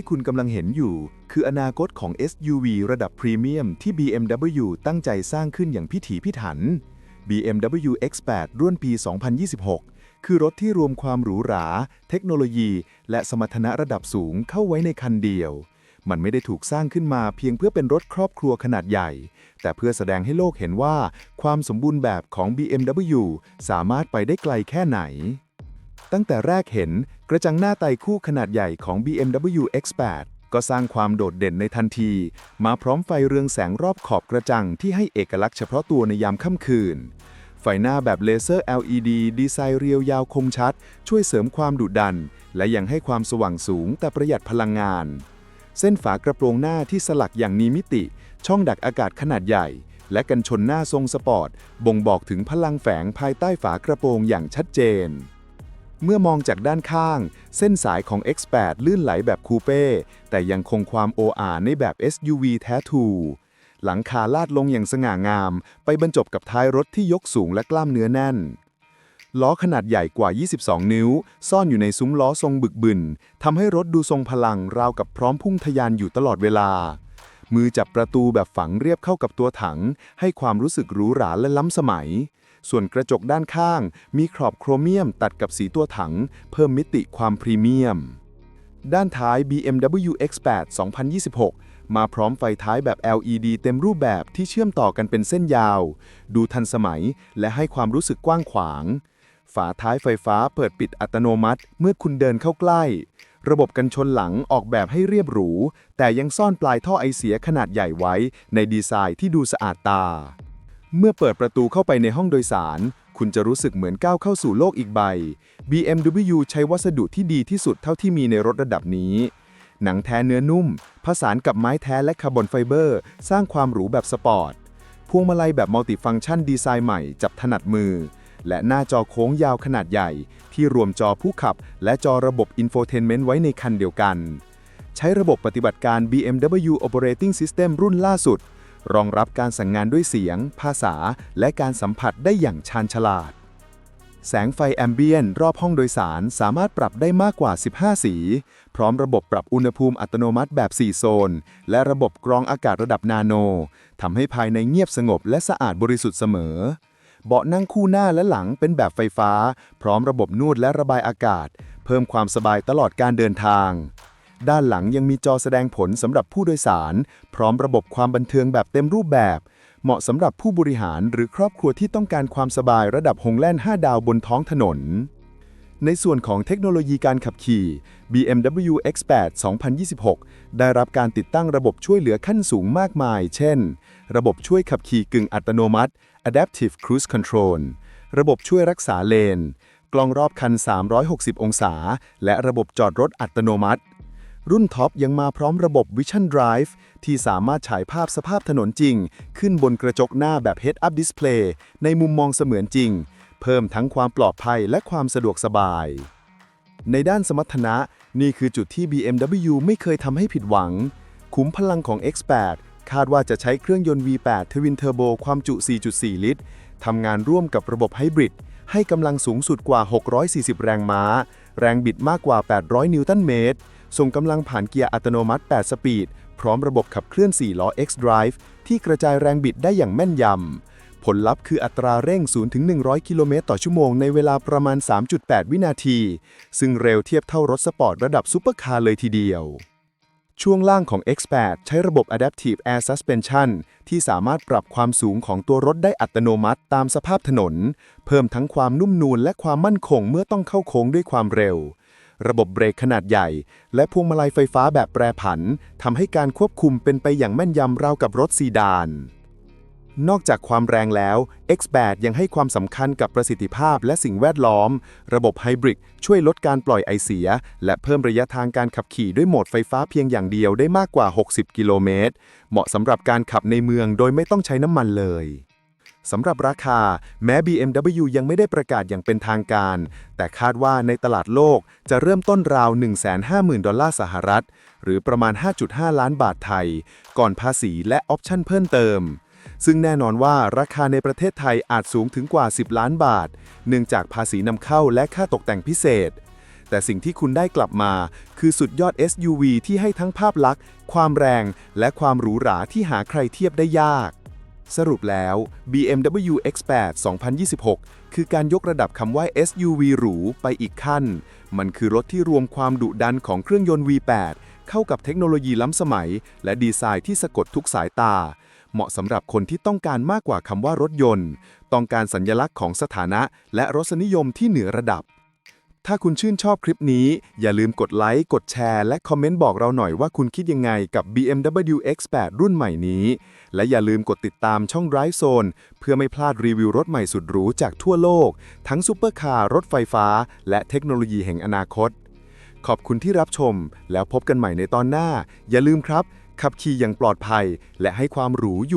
ที่คุณกำลังเห็นอยู่ คืออนาคตของ SUV ระดับพรีเมียมที่ BMW ตั้งใจสร้างขึ้นอย่างพิถีพิถัน BMW X8 รุ่นปี 2026 คือรถที่รวมความหรูหรา เทคโนโลยี และสมรรถนะระดับสูงเข้าไว้ในคันเดียว มันไม่ได้ถูกสร้างขึ้นมาเพียงเพื่อเป็นรถครอบครัวขนาดใหญ่ แต่เพื่อแสดงให้โลกเห็นว่า ความสมบูรณ์แบบของ BMW สามารถไปได้ไกลแค่ไหน ตั้งแต่แรกเห็นกระจังหน้าไตคู่ขนาดใหญ่ของ BMW X8 ก็สร้างความโดดเด่นในทันที มาพร้อมไฟเรืองแสงรอบขอบกระจังที่ให้เอกลักษณ์เฉพาะตัวในยามค่ำคืน ไฟหน้าแบบเลเซอร์ LED ดีไซน์เรียวยาวคมชัด ช่วยเสริมความดุดัน และยังให้ความสว่างสูงแต่ประหยัดพลังงาน เส้นฝากระโปรงหน้าที่สลักอย่างมีมิติ ช่องดักอากาศขนาดใหญ่ และกันชนหน้าทรงสปอร์ต บ่งบอกถึงพลังแฝงภายใต้ฝากระโปรงอย่างชัดเจน เมื่อมองจากด้านข้าง เส้นสายของ X8 ลื่นไหลแบบคูเป้ แต่ยังคงความโออาในแบบ SUV แท้ทูหลังคาลาดลงอย่างสง่างาม ไปบรรจบกับท้ายรถที่ยกสูงและกล้ามเนื้อแน่น ล้อขนาดใหญ่กว่า 22 นิ้ว ซ่อนอยู่ในซุ้มล้อทรงบึกบึนทำให้รถดูทรงพลังราวกับพร้อมพุ่งทะยานอยู่ตลอดเวลา มือจับประตูแบบฝังเรียบเข้ากับตัวถัง ให้ความรู้สึกหรูหราและล้ำสมัย ส่วนกระจกด้านข้าง มีขอบโครเมียมตัดกับสีตัวถัง เพิ่มมิติความพรีเมียม ด้านท้าย BMW X8 2026 มาพร้อมไฟท้ายแบบ LED เต็มรูปแบบที่เชื่อมต่อกันเป็นเส้นยาว ดูทันสมัยและให้ความรู้สึกกว้างขวาง ฝาท้ายไฟฟ้าเปิดปิดอัตโนมัติเมื่อคุณเดินเข้าใกล้ ระบบกันชนหลังออกแบบให้เรียบหรู แต่ยังซ่อนปลายท่อไอเสียขนาดใหญ่ไว้ ในดีไซน์ที่ดูสะอาดตา เมื่อเปิดประตูเข้าไปในห้องโดยสาร คุณจะรู้สึกเหมือนก้าวเข้าสู่โลกอีกใบ BMW ใช้วัสดุที่ดีที่สุดเท่าที่มีในรถระดับนี้ หนังแท้เนื้อนุ่ม ผสานกับไม้แท้และคาร์บอนไฟเบอร์ สร้างความหรูแบบสปอร์ต พวงมาลัยแบบมัลติฟังก์ชันดีไซน์ใหม่จับถนัดมือ และหน้าจอโค้งยาวขนาดใหญ่ ที่รวมจอผู้ขับ และจอระบบอินโฟเทนเมนต์ไว้ในคันเดียวกัน ใช้ระบบปฏิบัติการ BMW Operating System รุ่นล่าสุด รองรับการสั่งงานด้วยเสียง ภาษา และการสัมผัสได้อย่างชาญฉลาด แสงไฟแอมเบียนรอบห้องโดยสารสามารถปรับได้มากกว่า 15 สี พร้อมระบบปรับอุณหภูมิอัตโนมัติแบบ 4 โซน และระบบกรองอากาศระดับนาโนทำให้ภายในเงียบสงบและสะอาดบริสุทธิ์เสมอ เบาะนั่งคู่หน้าและหลังเป็นแบบไฟฟ้า พร้อมระบบนวดและระบายอากาศ เพิ่มความสบายตลอดการเดินทาง ด้านหลังยังมีจอแสดงผลสำหรับผู้โดยสาร พร้อมระบบความบันเทิงแบบเต็มรูปแบบ เหมาะสำหรับผู้บริหารหรือครอบครัวที่ต้องการความสบายระดับหงแล่น 5 ดาวบนท้องถนนในส่วนของเทคโนโลยีการขับขี่ BMW X8 2026 ได้รับการติดตั้งระบบช่วยเหลือขั้นสูงมากมาย เช่น ระบบช่วยขับขี่กึ่งอัตโนมัติ Adaptive Cruise Control ระบบช่วยรักษาเลน กล้องรอบคัน 360 องศา และระบบจอดรถอัตโนมัติ รุ่นท็อปยังมาพร้อมระบบ Vision Drive ที่สามารถฉายภาพสภาพถนนจริง ขึ้นบนกระจกหน้าแบบ Head-Up Display ในมุมมองเสมือนจริง เพิ่มทั้งความปลอดภัยและความสะดวกสบาย ในด้านสมรรถนะ นี่คือจุดที่ BMW ไม่เคยทำให้ผิดหวัง ขุมพลังของ X8 คาดว่าจะใช้เครื่องยนต์ V8 Twin Turbo ความจุ 4.4 ลิตร ทำงานร่วมกับระบบไฮบริด ให้กำลังสูงสุดกว่า 640 แรงม้า แรงบิดมากกว่า 800 นิวตันเมตร ส่งกำลังผ่านเกียร์อัตโนมัติ 8 สปีด พร้อมระบบขับเคลื่อน 4 ล้อ X-Drive ที่กระจายแรงบิดได้อย่างแม่นยำ ผลลัพธ์คืออัตราเร่ง 0-100 กิโลเมตรต่อชั่วโมงในเวลาประมาณ 3.8 วินาที ซึ่งเร็วเทียบเท่ารถสปอร์ตระดับซูเปอร์คาร์เลยทีเดียว ช่วงล่างของ X8 ใช้ระบบ Adaptive Air Suspension ที่สามารถปรับความสูงของตัวรถได้อัตโนมัติตามสภาพถนน เพิ่มทั้งความนุ่มนูนและความมั่นคงเมื่อต้องเข้าโค้งด้วยความเร็ว ระบบเบรกขนาดใหญ่ และพวงมาลัยไฟฟ้าแบบแปรผันทำให้การควบคุมเป็นไปอย่างแม่นยำราวกับรถซีดาน นอกจากความแรงแล้ว X8 ยังให้ความสำคัญกับประสิทธิภาพและสิ่งแวดล้อม ระบบไฮบริดช่วยลดการปล่อยไอเสีย และเพิ่มระยะทางการขับขี่ด้วยโหมดไฟฟ้าเพียงอย่างเดียวได้มากกว่า 60 กิโลเมตร เหมาะสำหรับการขับในเมืองโดยไม่ต้องใช้น้ำมันเลยสำหรับราคา แม้ BMW ยังไม่ได้ประกาศอย่างเป็นทางการ แต่คาดว่าในตลาดโลกจะเริ่มต้นราว 150,000 ดอลลาร์สหรัฐ หรือประมาณ 5.5 ล้านบาทไทย ก่อนภาษีและออปชั่นเพิ่มเติม ซึ่งแน่นอนว่าราคาในประเทศไทยอาจสูงถึงกว่า 10 ล้านบาท เนื่องจากภาษีนำเข้าและค่าตกแต่งพิเศษ แต่สิ่งที่คุณได้กลับมา คือสุดยอด SUV ที่ให้ทั้งภาพลักษณ์ ความแรง และความหรูหราที่หาใครเทียบได้ยาก สรุปแล้ว BMW X8 2026 คือการยกระดับคำว่า SUV หรูไปอีกขั้น มันคือรถที่รวมความดุดันของเครื่องยนต์ V8 เข้ากับเทคโนโลยีล้ำสมัย และดีไซน์ที่สะกดทุกสายตา เหมาะสำหรับคนที่ต้องการมากกว่าคำว่ารถยนต์ ต้องการสัญญลักษณ์ของสถานะ และรสนิยมที่เหนือระดับ ถ้าคุณชื่นชอบคลิปนี้ อย่าลืมกดไลค์ กดแชร์ และคอมเมนต์บอกเราหน่อยว่าคุณคิดยังไงกับ BMW X8 รุ่นใหม่นี้ และอย่าลืมกดติดตามช่อง Drive Zone เพื่อไม่พลาดรีวิวรถใหม่สุดหรูจากทั่วโลก ทั้งซุปเปอร์คาร์รถไฟฟ้า และเทคโนโลยีแห่งอนาคตขอบคุณที่รับชมแล้วพบกันใหม่ในตอนหน้า อย่าลืมครับ ขับขี่อย่างปลอดภัย และให้ความหรูอยู่